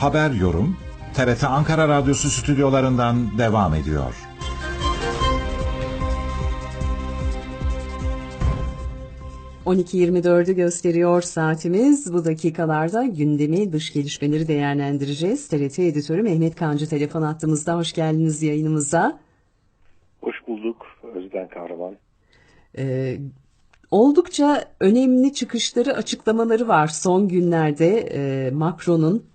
Haber Yorum TRT Ankara Radyosu stüdyolarından devam ediyor. ...12.24'ü gösteriyor saatimiz. Bu dakikalarda gündemi, dış gelişmeleri değerlendireceğiz. TRT Editörü Mehmet Kancı telefon attığımızda. Hoş geldiniz yayınımıza. Hoş bulduk Özden Kahraman. Ee, oldukça önemli çıkışları, açıklamaları var son günlerde e, Macron'un.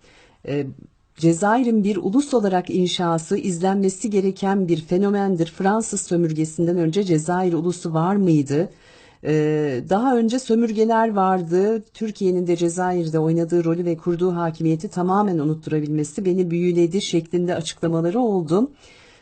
E, Cezayir'in bir ulus olarak inşası izlenmesi gereken bir fenomendir. Fransız sömürgesinden önce Cezayir ulusu var mıydı? Ee, daha önce sömürgeler vardı. Türkiye'nin de Cezayir'de oynadığı rolü ve kurduğu hakimiyeti tamamen unutturabilmesi beni büyüledi şeklinde açıklamaları oldu.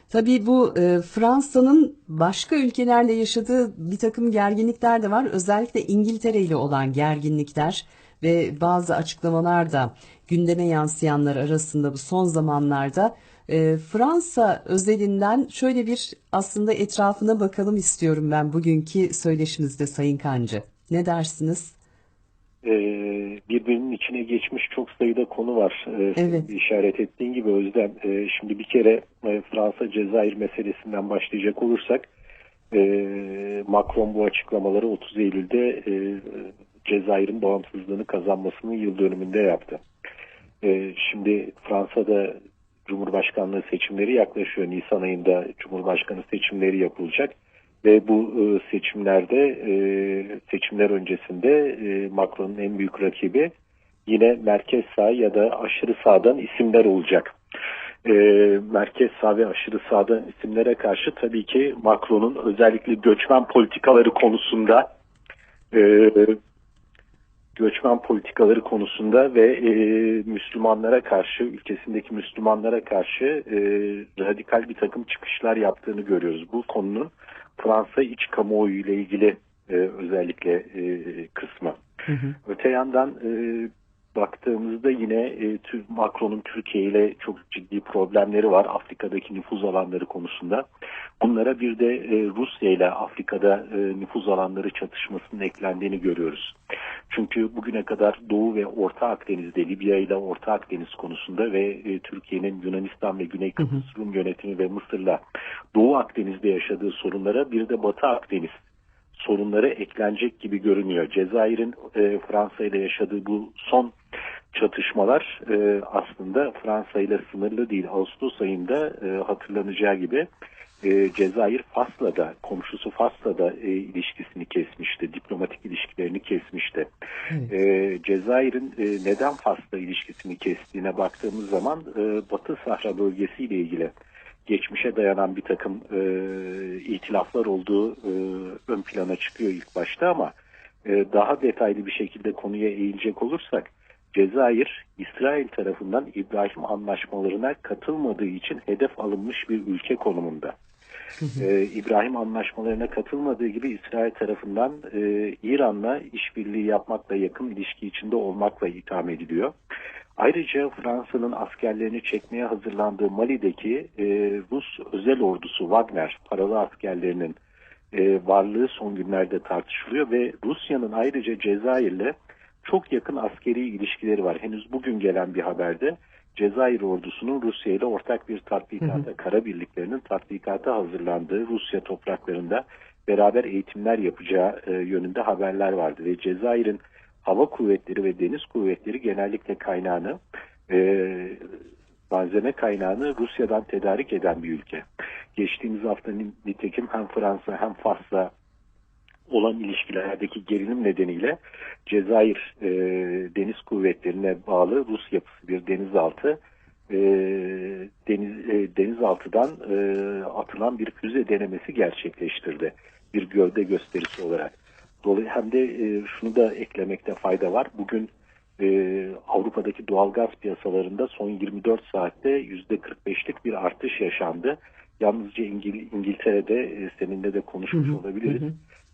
Tabii bu e, Fransa'nın başka ülkelerle yaşadığı bir takım gerginlikler de var. Özellikle İngiltere ile olan gerginlikler ve bazı açıklamalar da gündeme yansıyanlar arasında bu son zamanlarda e, Fransa özelinden şöyle bir aslında etrafına bakalım istiyorum ben bugünkü söyleşimizde Sayın Kancı. Ne dersiniz? Ee, birbirinin içine geçmiş çok sayıda konu var. Ee, Evet. işaret ettiğin gibi Özlem. Ee, şimdi bir kere e, Fransa Cezayir meselesinden başlayacak olursak e, Macron bu açıklamaları 30 Eylül'de e, Cezayir'in bağımsızlığını kazanmasının yıl dönümünde yaptı. E, şimdi Fransa'da Cumhurbaşkanlığı seçimleri yaklaşıyor. Nisan ayında Cumhurbaşkanı seçimleri yapılacak. Ve bu e, seçimlerde e, seçimler öncesinde e, Macron'un en büyük rakibi yine merkez sağ ya da aşırı sağdan isimler olacak. Merkez sağ ve aşırı sağdan isimlere karşı tabii ki Macron'un özellikle göçmen politikaları konusunda göçmen politikaları konusunda ve e, Müslümanlara karşı, ülkesindeki Müslümanlara karşı e, radikal bir takım çıkışlar yaptığını görüyoruz. Bu konunun Fransa iç kamuoyu ile ilgili e, özellikle e, kısmı. Öte yandan e, baktığımızda yine e, Macron'un Türkiye ile çok ciddi problemleri var Afrika'daki nüfuz alanları konusunda. Bunlara bir de e, Rusya ile Afrika'da e, nüfuz alanları çatışmasının eklendiğini görüyoruz. Çünkü bugüne kadar Doğu ve Orta Akdeniz'de Libya ile Orta Akdeniz konusunda ve e, Türkiye'nin Yunanistan ve Güney Kıbrıs Rum yönetimi ve Mısır'la Doğu Akdeniz'de yaşadığı sorunlara bir de Batı Akdeniz sorunları eklenecek gibi görünüyor. Cezayir'in e, Fransa ile yaşadığı bu son çatışmalar e, aslında Fransa ile sınırlı değil. Ağustos ayında e, hatırlanacağı gibi e, Cezayir Fas'la da komşusu Fas'la da e, ilişkisini kesmişti. Diplomatik ilişkilerini kesmişti. E, Cezayir'in e, neden Fas'la ilişkisini kestiğine baktığımız zaman e, Batı Sahra bölgesi ile ilgili geçmişe dayanan bir takım e, itilaflar olduğu e, ön plana çıkıyor ilk başta ama e, daha detaylı bir şekilde konuya eğilecek olursak Cezayir İsrail tarafından İbrahim anlaşmalarına katılmadığı için hedef alınmış bir ülke konumunda. Ee, İbrahim anlaşmalarına katılmadığı gibi İsrail tarafından e, İran'la işbirliği yapmakla yakın ilişki içinde olmakla itham ediliyor. Ayrıca Fransa'nın askerlerini çekmeye hazırlandığı Mali'deki e, Rus özel ordusu Wagner paralı askerlerinin e, varlığı son günlerde tartışılıyor ve Rusya'nın ayrıca Cezayir'le çok yakın askeri ilişkileri var. Henüz bugün gelen bir haberde Cezayir ordusunun Rusya ile ortak bir tatbikata, kara birliklerinin tatbikata hazırlandığı Rusya topraklarında beraber eğitimler yapacağı e, yönünde haberler vardı. Ve Cezayir'in hava kuvvetleri ve deniz kuvvetleri genellikle kaynağını e, malzeme kaynağını Rusya'dan tedarik eden bir ülke. Geçtiğimiz hafta nitekim hem Fransa hem Fas'la olan ilişkilerdeki gerilim nedeniyle Cezayir e, deniz kuvvetlerine bağlı Rus yapısı bir denizaltı e, deniz e, denizaltıdan e, atılan bir füze denemesi gerçekleştirdi bir gövde gösterisi olarak. Dolayısıyla hem de e, şunu da eklemekte fayda var. Bugün e, Avrupa'daki doğalgaz piyasalarında son 24 saatte %45'lik bir artış yaşandı. Yalnızca İngil İngiltere'de e, seninle de konuşmuş olabiliriz.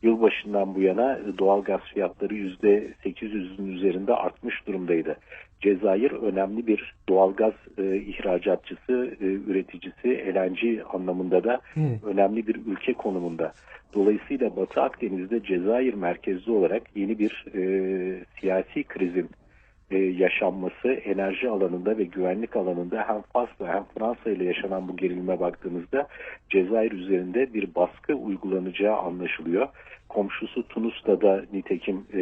Yılbaşından bu yana e, doğalgaz fiyatları %800'ün üzerinde artmış durumdaydı. Cezayir önemli bir doğalgaz e, ihracatçısı, e, üreticisi, LNG anlamında da Evet. önemli bir ülke konumunda. Dolayısıyla Batı Akdeniz'de Cezayir merkezli olarak yeni bir e, siyasi krizin e, yaşanması enerji alanında ve güvenlik alanında hem Fas'la hem Fransa ile yaşanan bu gerilime baktığımızda Cezayir üzerinde bir baskı uygulanacağı anlaşılıyor. Komşusu Tunus'ta da nitekim e,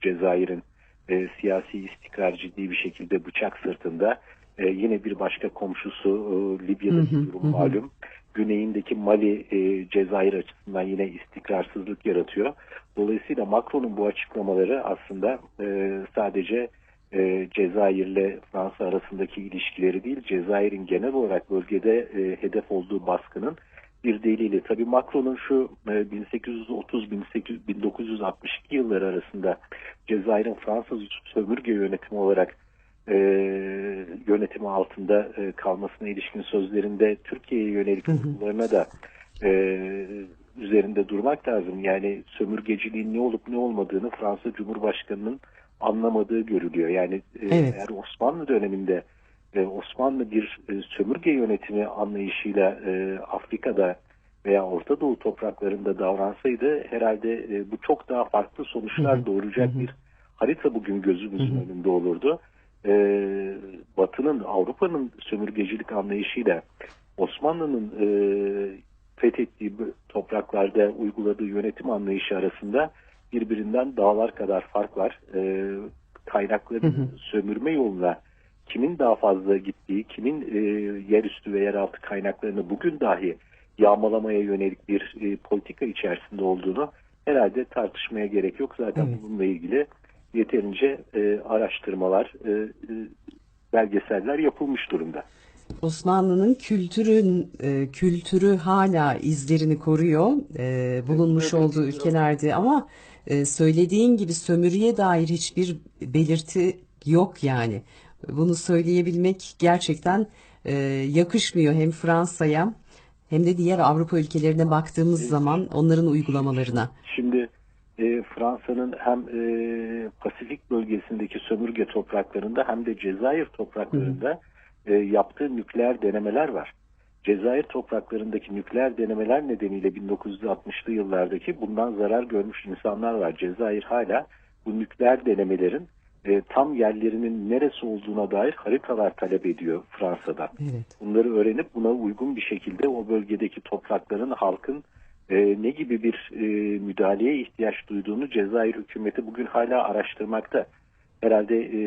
Cezayir'in e, siyasi istikrar ciddi bir şekilde bıçak sırtında. E, yine bir başka komşusu e, Libya'daki Hı hı, durum hı. malum. Güneyindeki Mali e, Cezayir açısından yine istikrarsızlık yaratıyor. Dolayısıyla Macron'un bu açıklamaları aslında e, sadece e, Cezayir'le Fransa arasındaki ilişkileri değil, Cezayir'in genel olarak bölgede e, hedef olduğu baskının bir delili. Tabii Macron'un şu e, 1830-1962 yılları arasında Cezayir'in Fransız sömürge yönetimi olarak e, yönetimi altında e, kalmasına ilişkin sözlerinde Türkiye'ye yönelik vurgularına da e, üzerinde durmak lazım. Yani sömürgeciliğin ne olup ne olmadığını Fransa Cumhurbaşkanı'nın anlamadığı görülüyor. Yani e, Evet. eğer Osmanlı döneminde e, Osmanlı bir e, sömürge yönetimi anlayışıyla e, Afrika'da veya Orta Doğu topraklarında davransaydı herhalde e, bu çok daha farklı sonuçlar doğuracak bir harita bugün gözümüzün önünde olurdu. E, Batı'nın, Avrupa'nın sömürgecilik anlayışıyla Osmanlı'nın e, fethettiği bu topraklarda uyguladığı yönetim anlayışı arasında birbirinden dağlar kadar fark var. E, kaynakların sömürme yoluna kimin daha fazla gittiği, kimin e, yerüstü ve yeraltı kaynaklarını bugün dahi yağmalamaya yönelik bir e, politika içerisinde olduğunu herhalde tartışmaya gerek yok. Zaten Evet. bununla ilgili yeterince e, araştırmalar, e, e, belgeseller yapılmış durumda. Osmanlı'nın kültürün e, kültürü hala izlerini koruyor e, bulunmuş Evet, olduğu evet. ülkelerde ama e, söylediğin gibi sömürüye dair hiçbir belirti yok yani. Bunu söyleyebilmek gerçekten e, yakışmıyor hem Fransa'ya hem de diğer Avrupa ülkelerine baktığımız zaman onların uygulamalarına. Şimdi e, Fransa'nın hem e, Pasifik bölgesindeki sömürge topraklarında hem de Cezayir topraklarında e, yaptığı nükleer denemeler var. Cezayir topraklarındaki nükleer denemeler nedeniyle 1960'lı yıllardaki bundan zarar görmüş insanlar var. Cezayir hala bu nükleer denemelerin e, tam yerlerinin neresi olduğuna dair haritalar talep ediyor Fransa'dan. Evet. Bunları öğrenip buna uygun bir şekilde o bölgedeki toprakların, halkın e, ne gibi bir e, müdahaleye ihtiyaç duyduğunu Cezayir hükümeti bugün hala araştırmakta. Herhalde e,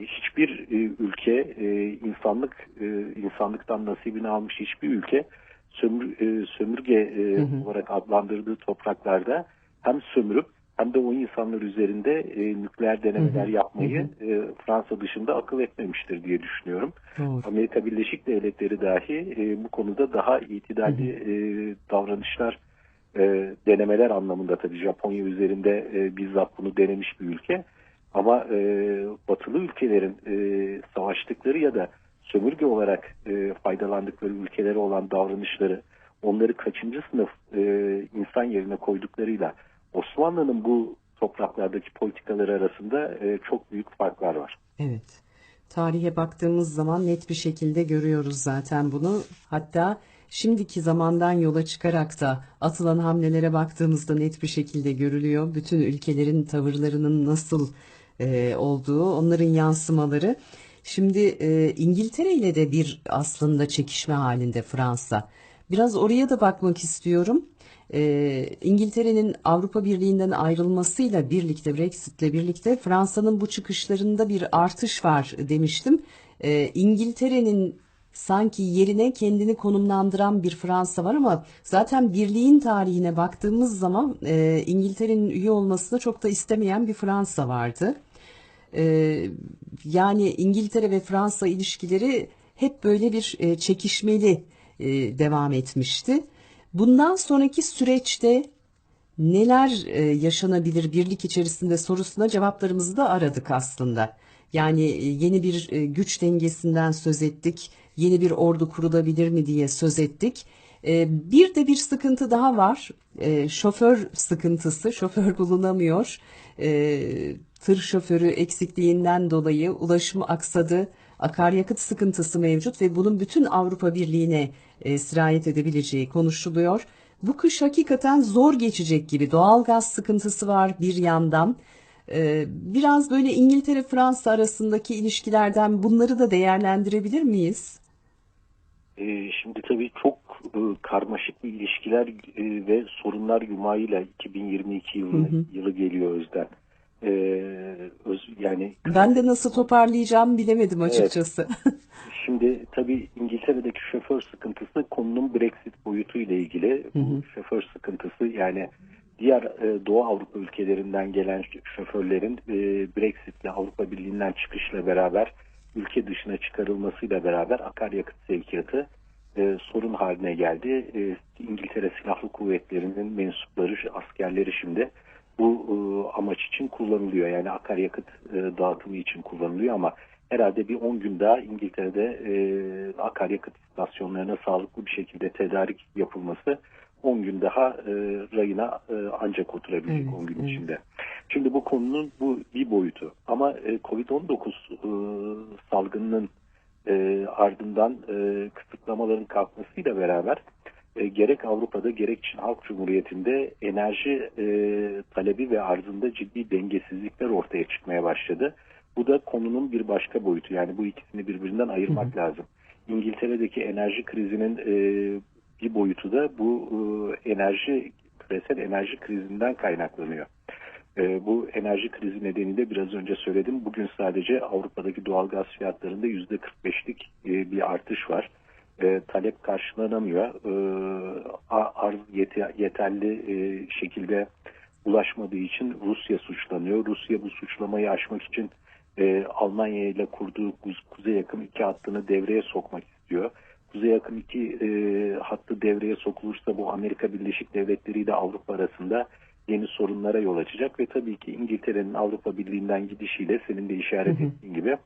hiçbir e, ülke e, insanlık e, insanlıktan nasibini almış hiçbir ülke sömür, e, sömürge e, olarak adlandırdığı topraklarda hem sömürüp hem de o insanlar üzerinde e, nükleer denemeler yapmayı e, Fransa dışında akıl etmemiştir diye düşünüyorum. Doğru. Amerika Birleşik Devletleri dahi e, bu konuda daha itidalli e, davranışlar e, denemeler anlamında tabii Japonya üzerinde e, bizzat bunu denemiş bir ülke. Ama e, batılı ülkelerin e, savaştıkları ya da sömürge olarak e, faydalandıkları ülkelere olan davranışları onları kaçıncı sınıf e, insan yerine koyduklarıyla Osmanlı'nın bu topraklardaki politikaları arasında e, çok büyük farklar var. Evet. Tarihe baktığımız zaman net bir şekilde görüyoruz zaten bunu. Hatta şimdiki zamandan yola çıkarak da atılan hamlelere baktığımızda net bir şekilde görülüyor. Bütün ülkelerin tavırlarının nasıl e, olduğu, onların yansımaları. Şimdi e, İngiltere ile de bir aslında çekişme halinde Fransa. Biraz oraya da bakmak istiyorum. Ee, İngiltere'nin Avrupa Birliği'nden ayrılmasıyla birlikte Brexit'le birlikte Fransa'nın bu çıkışlarında bir artış var demiştim. İngiltere'nin sanki yerine kendini konumlandıran bir Fransa var ama zaten birliğin tarihine baktığımız zaman e, İngiltere'nin üye olmasını çok da istemeyen bir Fransa vardı. Ee, yani İngiltere ve Fransa ilişkileri hep böyle bir e, çekişmeli e, devam etmişti. Bundan sonraki süreçte neler e, yaşanabilir birlik içerisinde sorusuna cevaplarımızı da aradık aslında. Yani yeni bir güç dengesinden söz ettik, yeni bir ordu kurulabilir mi diye söz ettik. Bir de bir sıkıntı daha var. Şoför sıkıntısı, şoför bulunamıyor. Tır şoförü eksikliğinden dolayı ulaşım aksadı. Akaryakıt sıkıntısı mevcut ve bunun bütün Avrupa Birliği'ne e, sirayet edebileceği konuşuluyor. Bu kış hakikaten zor geçecek gibi. Doğalgaz sıkıntısı var bir yandan. E, biraz böyle İngiltere-Fransa arasındaki ilişkilerden bunları da değerlendirebilir miyiz? E, şimdi tabii çok e, karmaşık bir ilişkiler e, ve sorunlar yumağıyla 2022 yılı, yılı geliyor Özden. E, öz, yani Ben de nasıl toparlayacağımı bilemedim açıkçası. Şimdi tabii İngiltere'deki şoför sıkıntısı konunun Brexit boyutu ile ilgili. Bu şoför sıkıntısı yani diğer e, Doğu Avrupa ülkelerinden gelen şoförlerin e, Brexit ile Avrupa Birliği'nden çıkışla beraber ülke dışına çıkarılmasıyla beraber akaryakıt sevkiyatı e, sorun haline geldi. E, İngiltere Silahlı Kuvvetleri'nin mensupları, askerleri şimdi bu e, amaç için kullanılıyor. Yani akaryakıt e, dağıtımı için kullanılıyor ama herhalde bir 10 gün daha İngiltere'de e, akaryakıt istasyonlarına sağlıklı bir şekilde tedarik yapılması 10 gün daha e, rayına e, ancak oturabilecek Evet, 10 gün evet. içinde. Şimdi bu konunun bu bir boyutu ama e, Covid-19 e, salgınının e, ardından e, kısıtlamaların kalkmasıyla beraber e, gerek Avrupa'da gerek Çin Halk Cumhuriyeti'nde enerji e, talebi ve arzında ciddi dengesizlikler ortaya çıkmaya başladı. Bu da konunun bir başka boyutu. Yani bu ikisini birbirinden ayırmak lazım. İngiltere'deki enerji krizinin e, bir boyutu da bu e, enerji küresel enerji krizinden kaynaklanıyor. E, bu enerji krizi nedeniyle biraz önce söyledim. Bugün sadece Avrupa'daki doğal gaz fiyatlarında %45'lik e, bir artış var. E, talep karşılanamıyor. E, arz yete- yeterli e, şekilde ulaşmadığı için Rusya suçlanıyor. Rusya bu suçlamayı aşmak için e, Almanya ile kurduğu Kuz- Kuzey Yakın 2 hattını devreye sokmak istiyor. Kuzey Yakın 2 e, hattı devreye sokulursa bu Amerika Birleşik Devletleri ile Avrupa arasında yeni sorunlara yol açacak ve tabii ki İngiltere'nin Avrupa Birliği'nden gidişiyle senin de işaret ettiğin gibi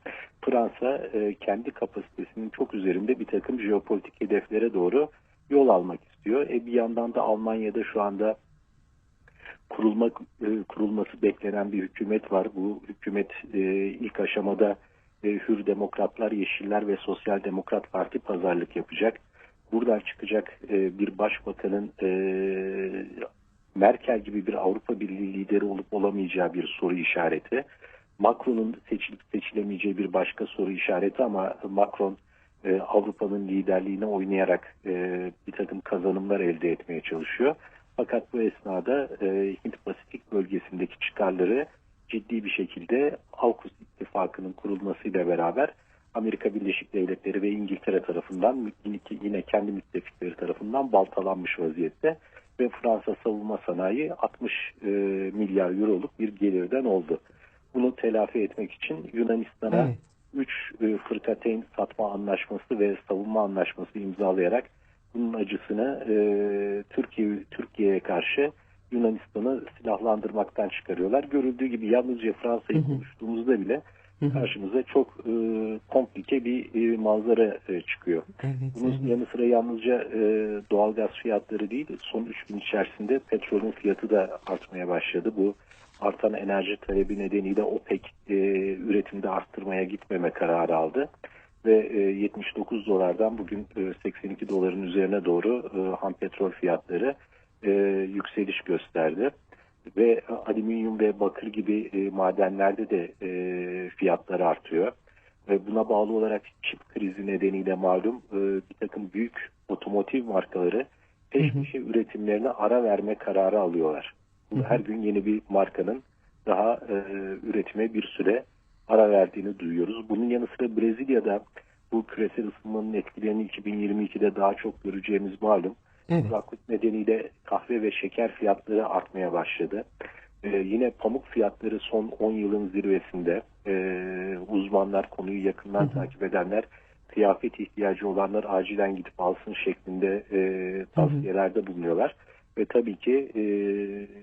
Fransa e, kendi kapasitesinin çok üzerinde bir takım jeopolitik hedeflere doğru yol almak istiyor. E, bir yandan da Almanya'da şu anda kurulmak e, kurulması beklenen bir hükümet var. Bu hükümet e, ilk aşamada e, Hür Demokratlar, Yeşiller ve Sosyal Demokrat Parti pazarlık yapacak. Buradan çıkacak e, bir başbakanın e, Merkel gibi bir Avrupa Birliği lideri olup olamayacağı bir soru işareti. Macron'un seçilip seçilemeyeceği bir başka soru işareti ama Macron e, Avrupa'nın liderliğine oynayarak e, bir takım kazanımlar elde etmeye çalışıyor. Fakat bu esnada e, Hint Pasifik bölgesindeki çıkarları ciddi bir şekilde AUKUS ittifakının kurulmasıyla beraber Amerika Birleşik Devletleri ve İngiltere tarafından yine, kendi müttefikleri tarafından baltalanmış vaziyette ve Fransa savunma sanayi 60 e, milyar euroluk bir gelirden oldu. Bunu telafi etmek için Yunanistan'a Evet. 3 e, fırkateyn satma anlaşması ve savunma anlaşması imzalayarak bunun acısını e, Türkiye Türkiye'ye karşı Yunanistan'ı silahlandırmaktan çıkarıyorlar. Görüldüğü gibi yalnızca Fransa'yı konuştuğumuzda bile karşımıza çok e, komplike bir e, manzara e, çıkıyor. Evet, Bunun evet. yanı sıra yalnızca e, doğalgaz fiyatları değil, son 3 gün içerisinde petrolün fiyatı da artmaya başladı. Bu artan enerji talebi nedeniyle OPEC e, üretimde arttırmaya gitmeme kararı aldı. Ve e, 79 dolardan bugün e, 82 doların üzerine doğru e, ham petrol fiyatları e, yükseliş gösterdi. Ve alüminyum ve bakır gibi e, madenlerde de e, fiyatlar artıyor. Ve buna bağlı olarak çip krizi nedeniyle malum e, bir takım büyük otomotiv markaları peş peşe üretimlerine ara verme kararı alıyorlar. Bu Her gün yeni bir markanın daha e, üretime bir süre ara verdiğini duyuyoruz. Bunun yanı sıra Brezilya'da bu küresel ısınmanın etkilerini 2022'de daha çok göreceğimiz malum. Evet. Kuraklık nedeniyle kahve ve şeker fiyatları artmaya başladı. Ee, yine pamuk fiyatları son 10 yılın zirvesinde. Ee, uzmanlar konuyu yakından takip edenler kıyafet ihtiyacı olanlar acilen gidip alsın şeklinde e, tavsiyelerde bulunuyorlar. Ve tabii ki e,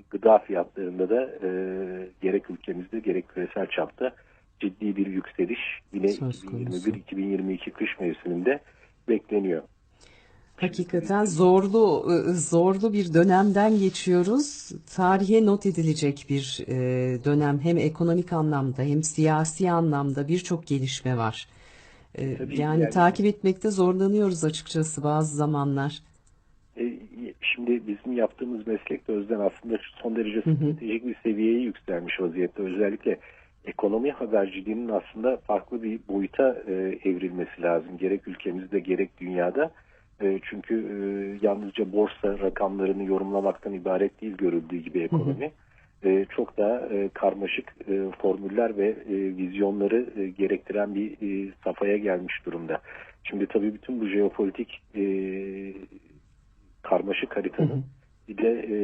gıda fiyatlarında da e, gerek ülkemizde gerek küresel çapta ciddi bir yükseliş yine Söz konusu. 2021-2022 kış mevsiminde bekleniyor. Hakikaten zorlu zorlu bir dönemden geçiyoruz. Tarihe not edilecek bir e, dönem hem ekonomik anlamda hem siyasi anlamda birçok gelişme var. E, Tabii yani yani- takip etmekte zorlanıyoruz açıkçası bazı zamanlar. E, Şimdi bizim yaptığımız meslek de özden aslında son derece stratejik bir seviyeye yükselmiş vaziyette. Özellikle ekonomi haberciliğinin aslında farklı bir boyuta evrilmesi lazım. Gerek ülkemizde gerek dünyada. E, çünkü e, yalnızca borsa rakamlarını yorumlamaktan ibaret değil görüldüğü gibi ekonomi. E, çok daha e, karmaşık e, formüller ve e, vizyonları e, gerektiren bir e, safhaya gelmiş durumda. Şimdi tabii bütün bu jeopolitik e, karmaşık haritanın bir de e,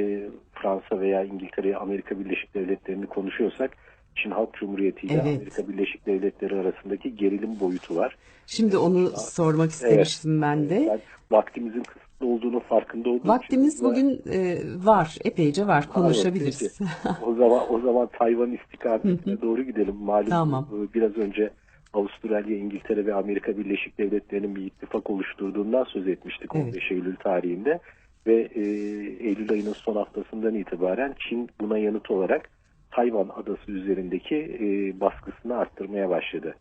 Fransa veya İngiltere, Amerika Birleşik Devletleri'ni konuşuyorsak Çin Halk Cumhuriyeti ile Evet. Amerika Birleşik Devletleri arasındaki gerilim boyutu var. Şimdi onu sormak istemiştim ben de. Ben vaktimizin kısıtlı olduğunu farkında olduğum için Vaktimiz bugün e, var, epeyce var. Konuşabiliriz. Evet, o zaman o zaman Tayvan istikametine doğru gidelim. Malum Tamam. e, biraz önce Avustralya, İngiltere ve Amerika Birleşik Devletleri'nin bir ittifak oluşturduğundan söz etmiştik Evet. 15 Eylül tarihinde ve e, Eylül ayının son haftasından itibaren Çin buna yanıt olarak Tayvan adası üzerindeki e, baskısını arttırmaya başladı.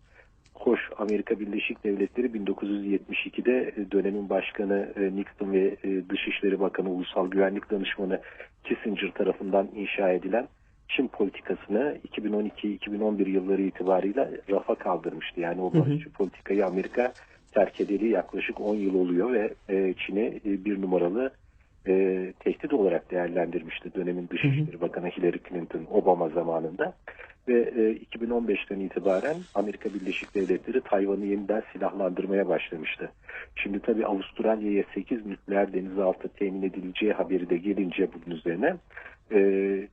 Hoş Amerika Birleşik Devletleri 1972'de e, dönemin başkanı e, Nixon ve e, Dışişleri Bakanı Ulusal Güvenlik Danışmanı Kissinger tarafından inşa edilen Çin politikasını 2012-2011 yılları itibarıyla rafa kaldırmıştı. Yani o barışçı politikayı Amerika terk edeli yaklaşık 10 yıl oluyor ve Çin'i bir numaralı e, tehdit olarak değerlendirmişti dönemin Dışişleri Bakanı Hillary Clinton Obama zamanında. Ve e, 2015'ten itibaren Amerika Birleşik Devletleri Tayvan'ı yeniden silahlandırmaya başlamıştı. Şimdi tabii Avustralya'ya 8 nükleer denizaltı temin edileceği haberi de gelince bunun üzerine e,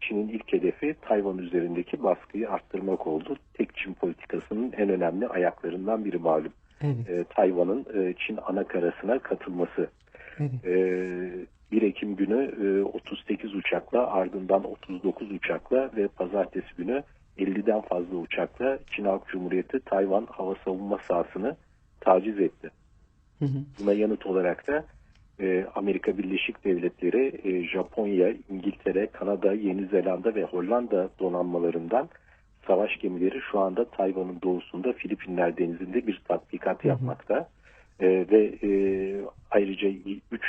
Çin'in ilk hedefi Tayvan üzerindeki baskıyı arttırmak oldu. Tek Çin politikasının en önemli ayaklarından biri malum. Evet, E, Tayvan'ın e, Çin ana karasına katılması. evet. Ee, 1 Ekim günü e, 38 uçakla ardından 39 uçakla ve pazartesi günü 50'den fazla uçakla Çin Halk Cumhuriyeti Tayvan hava savunma sahasını taciz etti. Hı hı. Buna yanıt olarak da e, Amerika Birleşik Devletleri, e, Japonya, İngiltere, Kanada, Yeni Zelanda ve Hollanda donanmalarından savaş gemileri şu anda Tayvan'ın doğusunda Filipinler denizinde bir tatbikat yapmakta. E, ve e, ayrıca 3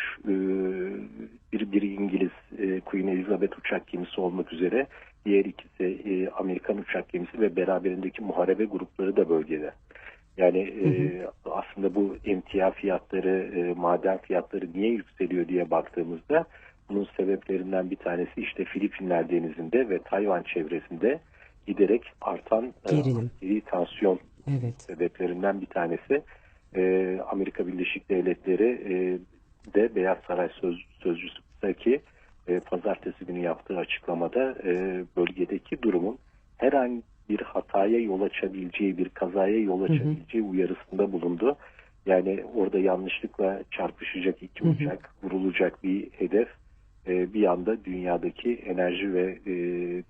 bir, biri İngiliz e, Queen Elizabeth uçak gemisi olmak üzere diğer ikisi e, Amerikan uçak gemisi ve beraberindeki muharebe grupları da bölgede. Yani e, aslında bu emtia fiyatları, e, maden fiyatları niye yükseliyor diye baktığımızda bunun sebeplerinden bir tanesi işte Filipinler denizinde ve Tayvan çevresinde giderek artan e, tansiyon Evet. sebeplerinden bir tanesi. E, Amerika Birleşik Devletleri e, de Beyaz Saray söz, sözcüsündeki e, pazartesi günü yaptığı açıklamada e, bölgedeki durumun herhangi bir hataya yol açabileceği, bir kazaya yol açabileceği uyarısında bulundu. Yani orada yanlışlıkla çarpışacak iki uçak, vurulacak bir hedef e, bir anda dünyadaki enerji ve e,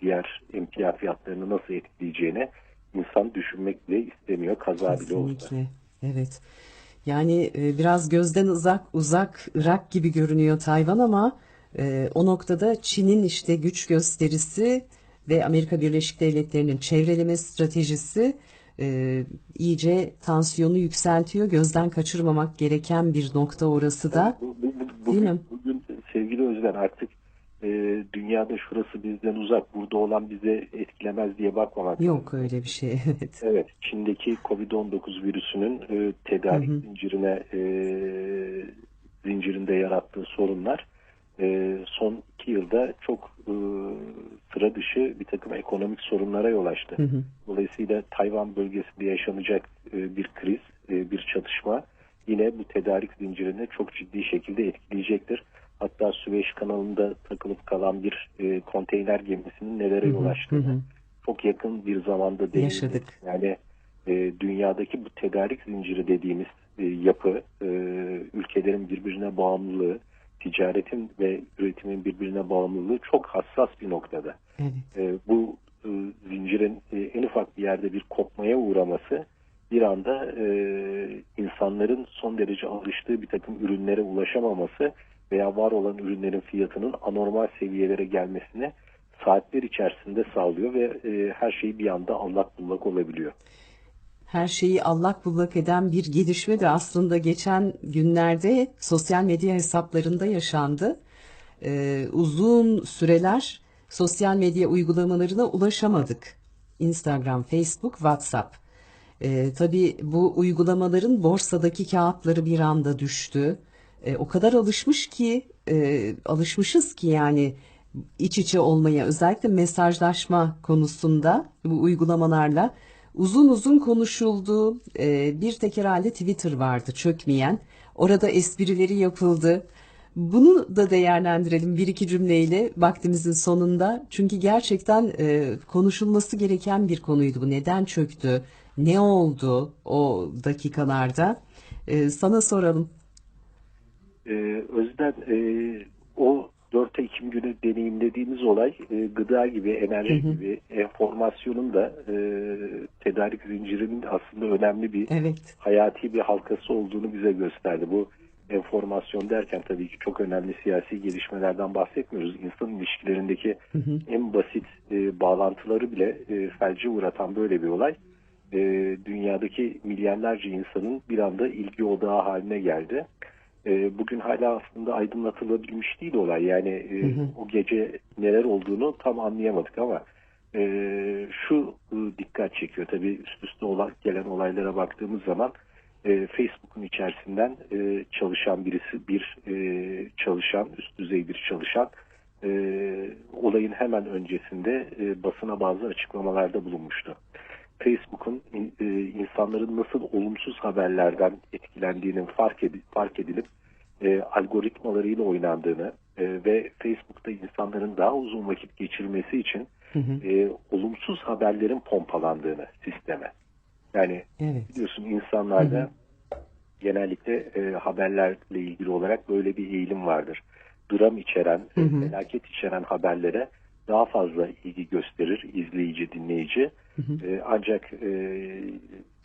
diğer emtia fiyatlarını nasıl etkileyeceğine insan düşünmek bile istemiyor kaza bile olsa. Evet. Yani e, biraz gözden uzak uzak Irak gibi görünüyor Tayvan ama e, o noktada Çin'in işte güç gösterisi ve Amerika Birleşik Devletleri'nin çevreleme stratejisi e, iyice tansiyonu yükseltiyor. Gözden kaçırmamak gereken bir nokta orası da. Bu, bu, bu, Değil bugün, mi? bugün sevgili Özden artık e, dünyada şurası bizden uzak, burada olan bize etkilemez diye bakmamak Yok öyle bir şey. Evet. Evet, Çin'deki Covid-19 virüsünün e, tedarik zincirine e, zincirinde yarattığı sorunlar e, son iki yılda çok e, sıra dışı bir takım ekonomik sorunlara yol açtı. Dolayısıyla Tayvan bölgesinde yaşanacak e, bir kriz, e, bir çatışma yine bu tedarik zincirini çok ciddi şekilde etkileyecektir. Hatta Süveyş kanalında takılıp kalan bir e, konteyner gemisinin nelere yol açtığını çok yakın bir zamanda deneyimledik. Yaşadık. Yani e, dünyadaki bu tedarik zinciri dediğimiz e, yapı e, ülkelerin birbirine bağımlılığı, ticaretin ve üretimin birbirine bağımlılığı çok hassas bir noktada. Evet. E, bu e, zincirin e, en ufak bir yerde bir kopmaya uğraması bir anda e, insanların son derece alıştığı bir takım ürünlere ulaşamaması veya var olan ürünlerin fiyatının anormal seviyelere gelmesini saatler içerisinde sağlıyor ve e, her şey bir anda allak bullak olabiliyor. her şeyi allak bullak eden bir gelişme de aslında geçen günlerde sosyal medya hesaplarında yaşandı. e, uzun süreler sosyal medya uygulamalarına ulaşamadık. Instagram, Facebook, WhatsApp. E, tabii bu uygulamaların borsadaki kağıtları bir anda düştü. E, o kadar alışmış ki, e, alışmışız ki yani iç içe olmaya, özellikle mesajlaşma konusunda bu uygulamalarla uzun uzun konuşuldu. E, bir tek herhalde Twitter vardı çökmeyen. Orada esprileri yapıldı. Bunu da değerlendirelim bir iki cümleyle vaktimizin sonunda. Çünkü gerçekten e, konuşulması gereken bir konuydu bu. Neden çöktü? Ne oldu o dakikalarda? E, sana soralım. Ee, Özden e, o 4 Ekim günü deneyimlediğimiz olay e, gıda gibi, enerji gibi enformasyonun da e, tedarik zincirinin aslında önemli bir Evet. hayati bir halkası olduğunu bize gösterdi. Bu enformasyon derken tabii ki çok önemli siyasi gelişmelerden bahsetmiyoruz. İnsan ilişkilerindeki en basit e, bağlantıları bile e, felce uğratan böyle bir olay. E, dünyadaki milyarlarca insanın bir anda ilgi odağı haline geldi. E, bugün hala aslında aydınlatılabilmiş değil olay. Yani e, o gece neler olduğunu tam anlayamadık ama e, şu e, dikkat çekiyor. Tabii üst üste olan, gelen olaylara baktığımız zaman e, Facebook'un içerisinden e, çalışan birisi, bir e, çalışan, üst düzey bir çalışan e, olayın hemen öncesinde e, basına bazı açıklamalarda bulunmuştu. Facebook'un e, insanların nasıl olumsuz haberlerden etkilendiğinin fark, edi- fark edilip e, algoritmalarıyla oynandığını e, ve Facebook'ta insanların daha uzun vakit geçirmesi için e, olumsuz haberlerin pompalandığını sisteme. Yani Evet. biliyorsun insanlarda genellikle e, haberlerle ilgili olarak böyle bir eğilim vardır. Dram içeren, e, felaket içeren haberlere daha fazla ilgi gösterir izleyici, dinleyici. E, ancak e,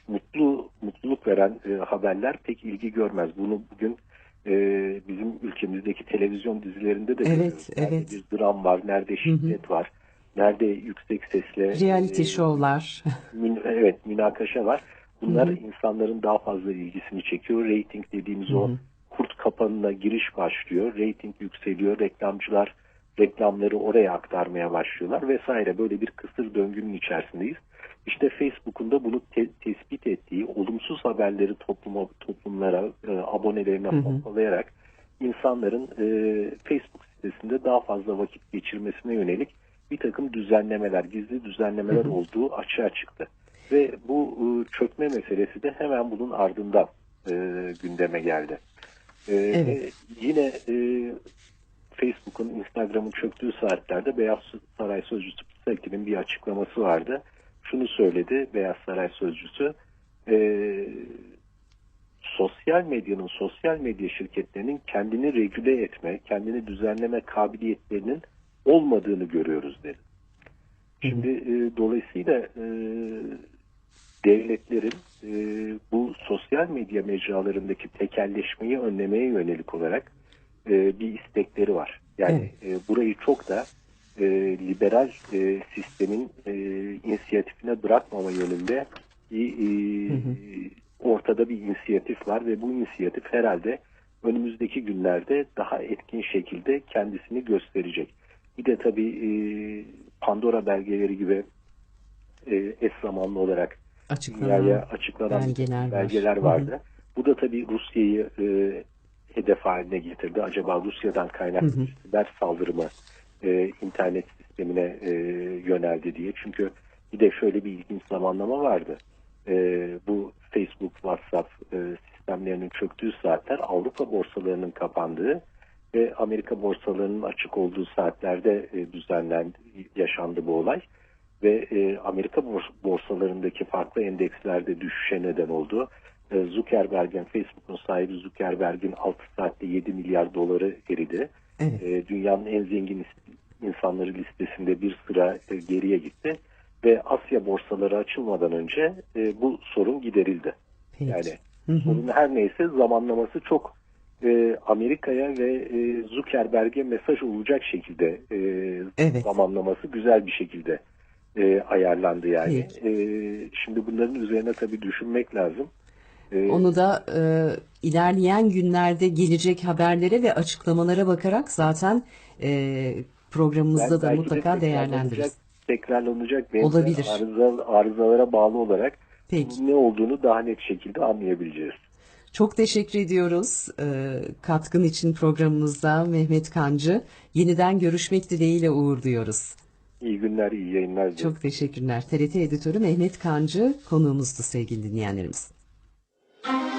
mutlu mutluluk veren e, haberler pek ilgi görmez. Bunu bugün e, bizim ülkemizdeki televizyon dizilerinde de Evet, görüyoruz. Nerede evet. bir dram var, nerede şiddet var, nerede yüksek sesle Reality e, şovlar. Mün- evet münakaşa var. Bunlar insanların daha fazla ilgisini çekiyor. Rating dediğimiz o kurt kapanına giriş başlıyor. Rating yükseliyor. Reklamcılar reklamları oraya aktarmaya başlıyorlar vesaire. Böyle bir kısır döngünün içerisindeyiz. İşte Facebook'un da bunu te- tespit ettiği olumsuz haberleri topluma, toplumlara, e, abonelerine pompalayarak insanların e, Facebook sitesinde daha fazla vakit geçirmesine yönelik bir takım düzenlemeler, gizli düzenlemeler olduğu açığa çıktı. Ve bu e, çökme meselesi de hemen bunun ardından e, gündeme geldi. E, Evet. ve Yine e, Facebook'un, Instagram'ın çöktüğü saatlerde Beyaz Saray Sözcüsü Psaki'nin bir açıklaması vardı. Şunu söyledi Beyaz Saray Sözcüsü, e, sosyal medyanın, sosyal medya şirketlerinin kendini regüle etme, kendini düzenleme kabiliyetlerinin olmadığını görüyoruz dedi. Şimdi e, dolayısıyla e, devletlerin e, bu sosyal medya mecralarındaki tekelleşmeyi önlemeye yönelik olarak e, bir istekleri var. Yani e, burayı çok da e, liberal e, sistemin e, inisiyatifine bırakmama yönünde bir e, ortada bir inisiyatif var ve bu inisiyatif herhalde önümüzdeki günlerde daha etkin şekilde kendisini gösterecek. Bir de tabii e, Pandora belgeleri gibi e, eş zamanlı olarak Açıklanan dünyaya açıklanan belgeler var. belgeler Hı hı. vardı. Bu da tabii Rusya'yı e, hedef haline getirdi. Acaba Rusya'dan kaynaklı bir siber saldırı mı e, internet sistemine e, yöneldi diye. Çünkü bir de şöyle bir ilginç zamanlama vardı. E, bu Facebook, WhatsApp e, sistemlerinin çöktüğü saatler Avrupa borsalarının kapandığı ve Amerika borsalarının açık olduğu saatlerde e, düzenlendi, yaşandı bu olay ve e, Amerika bors- borsalarındaki farklı endekslerde düşüşe neden oldu. E, Zuckerberg'in, Facebook'un sahibi Zuckerberg'in 6 saatte 7 milyar doları eridi. Evet. E, dünyanın en zengin insanları listesinde bir sıra e, geriye gitti. Ve Asya borsaları açılmadan önce e, bu sorun giderildi. Peki. Yani sorun her neyse zamanlaması çok e, Amerika'ya ve e, Zuckerberg'e mesaj olacak şekilde e, Evet. zamanlaması güzel bir şekilde e, ayarlandı yani. E, şimdi bunların üzerine tabii düşünmek lazım. E, Onu da e, ilerleyen günlerde gelecek haberlere ve açıklamalara bakarak zaten e, programımızda ben da belki de mutlaka değerlendiririz. tekrarlanacak- benzer Olabilir. arıza, arızalara bağlı olarak Peki. ne olduğunu daha net şekilde anlayabileceğiz. Çok teşekkür ediyoruz e, katkın için programımızda Mehmet Kancı. Yeniden görüşmek dileğiyle uğurluyoruz. İyi günler, iyi yayınlar. Çok teşekkürler. TRT Editörü Mehmet Kancı konuğumuzdu sevgili dinleyenlerimiz. Thank you.